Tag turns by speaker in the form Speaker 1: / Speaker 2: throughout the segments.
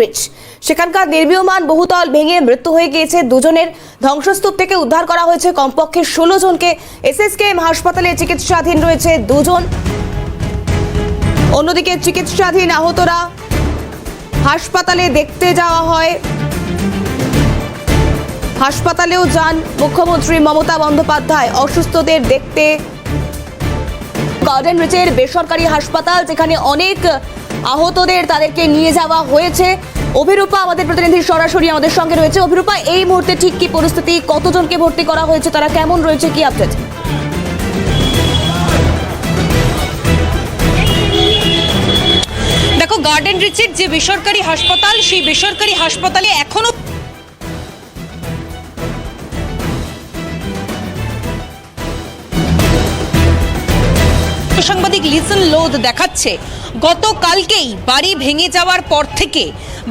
Speaker 1: Rich সেখানকার নির্মীয়মান বহুতল ভেঙে মৃত্যু হয়ে গিয়েছে দুজনের। ধ্বংসস্তূপ থেকে উদ্ধার করা হয়েছে কমপক্ষে ষোলো জনকে। এসএসকেএম হাসপাতালে চিকিৎসাধীন রয়েছে দুজন। অন্যদিকে চিকিৎসাধীন আহতরা হাসপাতালে দেখতে যাওয়া হয়। হাসপাতালেও যান মুখ্যমন্ত্রী মমতা বন্দ্যোপাধ্যায়। অসুস্থদের দেখতে গার্ডেন রিচের বেসরকারি হাসপাতাল, যেখানে অনেক আহতদের তাদেরকে নিয়ে যাওয়া হয়েছে। অভিরূপা, আমাদের প্রতিনিধি সরাসরি আমাদের সঙ্গে রয়েছে। অভিরূপা, এই মুহূর্তে ঠিক কি পরিস্থিতি? কতজনকে ভর্তি করা হয়েছে? তারা কেমন রয়েছে? কি আপডেট
Speaker 2: দেখো, গার্ডেন রিচের যে বেসরকারি হাসপাতাল, সেই বেসরকারি হাসপাতালে এখনও সাংবাদিক লিসন লোদ দেখাচ্ছে, গতকালকেই বাড়ি ভেঙে যাওয়ার পর থেকে,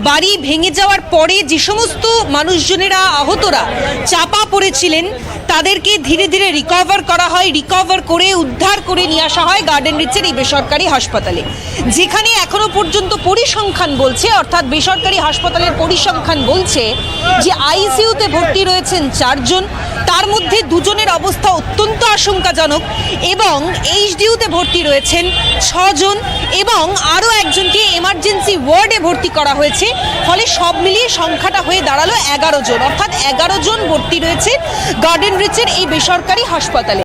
Speaker 2: বাড়ি ভেঙে যাওয়ার পরে যে সমস্ত মানুষজনেরা আহতরা চাপা পড়েছিলেন, তাদেরকে ধীরে ধীরে রিকভার করা হয় রিকভার করে, উদ্ধার করে নিয়ে আসা হয় গার্ডেন রিচের এই বেসরকারি হাসপাতালে, যেখানে এখনও পর্যন্ত পরিসংখ্যান বলছে, অর্থাৎ বেসরকারি হাসপাতালের পরিসংখ্যান বলছে যে আইসিইউতে ভর্তি রয়েছেন চারজন, তার মধ্যে দুজনের অবস্থা অত্যন্ত আশঙ্কাজনক এবং এইচডিউতে ভর্তি রয়েছেন ছজন এবং আরও একজনকে এমার্জেন্সি ওয়ার্ডে ভর্তি করা হয়েছে। ফলে সব মিলিয়ে সংখ্যাটা হয়ে দাঁড়াল এগারো জন। অর্থাৎ এগারো জন ভর্তি রয়েছে গার্ডেন রিচের এই বেসরকারি হাসপাতালে।